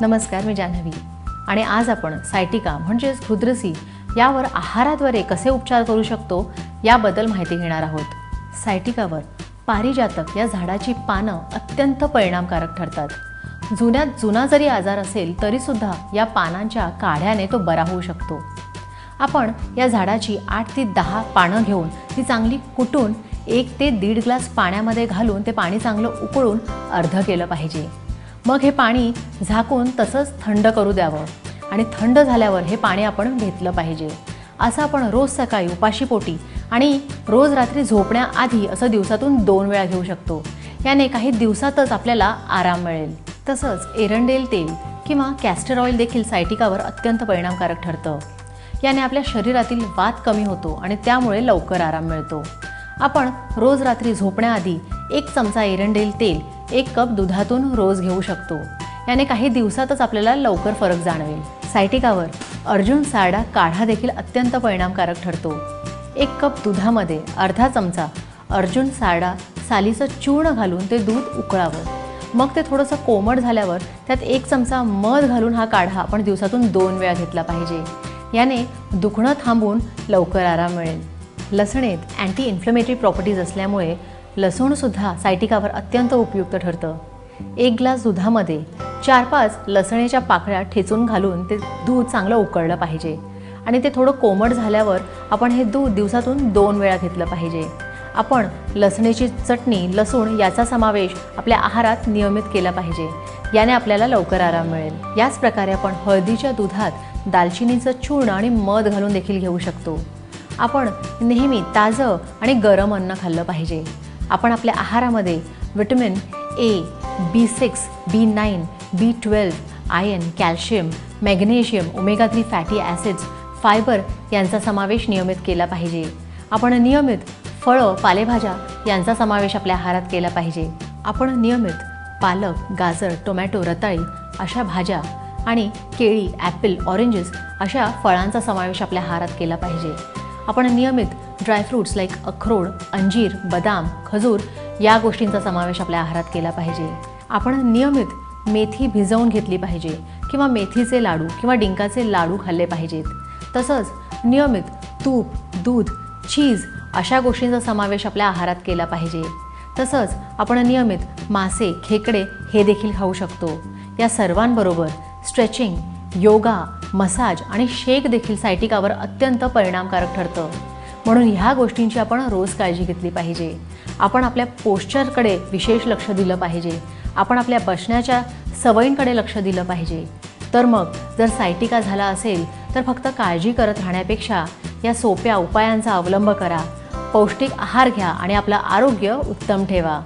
नमस्कार मी जान्हवी. आणि आज आपण सायटिका म्हणजेच हृद्रसी यावर आहाराद्वारे कसे उपचार करू शकतो याबद्दल माहिती घेणार आहोत. सायटिकावर पारिजातक या झाडाची पानं अत्यंत परिणामकारक ठरतात. जुन्यात जुना जरी आजार असेल तरीसुद्धा या पानांच्या काढ्याने तो बरा होऊ शकतो. आपण या झाडाची आठ ते दहा पानं घेऊन ती चांगली कुटून एक ते दीड ग्लास पाण्यामध्ये घालून ते पाणी चांगलं उकळून अर्ध केलं पाहिजे. मग हे पाणी झाकून तसंच थंड करू द्यावं. आणि थंड झाल्यावर हे पाणी आपण घेतलं पाहिजे. असं आपण रोज सकाळी उपाशीपोटी आणि रोज रात्री झोपण्याआधी असं दिवसातून दोन वेळा घेऊ शकतो. याने काही दिवसातच आपल्याला आराम मिळेल. तसंच एरंडेल तेल किंवा कॅस्टर ऑइल देखील सायटिकावर अत्यंत परिणामकारक ठरतं. याने आपल्या शरीरातील वात कमी होतो आणि त्यामुळे लवकर आराम मिळतो. आपण रोज रात्री झोपण्याआधी एक चमचा एरंडेल तेल एक कप दुधातून रोज घेऊ शकतो. याने काही दिवसातच आपल्याला लवकर फरक जाणवेल. सायटिकावर अर्जुन साडा काढा देखील अत्यंत परिणामकारक ठरतो. एक कप दुधामध्ये अर्धा चमचा अर्जुन साडा सालीचं चूर्ण घालून ते दूध उकळावं. मग ते थोडंसं कोमट झाल्यावर त्यात एक चमचा मध घालून हा काढा आपण दिवसातून दोन वेळा घेतला पाहिजे. याने दुखणं थांबून लवकर आराम मिळेल. लसणेत अँटी इन्फ्लेमेटरी प्रॉपर्टीज असल्यामुळे लसूणसुद्धा सायटिकावर अत्यंत उपयुक्त ठरतं. एक ग्लास दुधामध्ये चार पाच लसणीच्या पाकळ्या ठेचून घालून ते दूध चांगलं उकळलं पाहिजे. आणि ते थोडं कोमट झाल्यावर आपण हे दूध दिवसातून दोन वेळा घेतलं पाहिजे. आपण लसणीची चटणी लसूण याचा समावेश आपल्या आहारात नियमित केला पाहिजे. याने आपल्याला लवकर आराम मिळेल. याच प्रकारे आपण हळदीच्या दुधात दालचिनीचं चूर्ण आणि मध घालून देखील घेऊ शकतो. आपण नेहमी ताजं आणि गरम अन्न खाल्लं पाहिजे. आपण आपल्या आहारामध्ये vitamin A B six B nine B twelve iron calcium magnesium omega three fatty acids fibre यांचा समावेश नियमित केला पाहिजे. आपण नियमित फळं पालेभाज्या यांचा समावेश आपल्या आहारात केला पाहिजे. आपण नियमित पालक गाजर टोमॅटो रताळी अशा भाज्या आणि केळी ॲपल ऑरेंजेस अशा फळांचा समावेश आपल्या आहारात केला पाहिजे. आपण नियमित ड्रायफ्रूट्स लाईक अक्रोड अंजीर बदाम खजूर या गोष्टींचा समावेश आपल्या आहारात केला पाहिजे. आपण नियमित मेथी भिजवून घेतली पाहिजे किंवा मेथीचे लाडू किंवा डिंकाचे लाडू खाल्ले पाहिजेत. तसंच नियमित तूप दूध चीज अशा गोष्टींचा समावेश आपल्या आहारात केला पाहिजे. तसंच आपण नियमित मासे खेकडे हे देखील खाऊ शकतो. या सर्वांबरोबर स्ट्रेचिंग योगा मसाज आणि शेक देखील सायटिकावर अत्यंत परिणामकारक ठरतं. म्हणून ह्या गोष्टींची आपण रोज काळजी घेतली पाहिजे. आपण आपल्या पोश्चरकडे विशेष लक्ष दिलं पाहिजे. आपण आपल्या बसण्याच्या सवयींकडे लक्ष दिलं पाहिजे. तर मग जर सायटिका झाला असेल तर फक्त काळजी करत राहण्यापेक्षा या सोप्या उपायांचा अवलंब करा. पौष्टिक आहार घ्या आणि आपलं आरोग्य उत्तम ठेवा.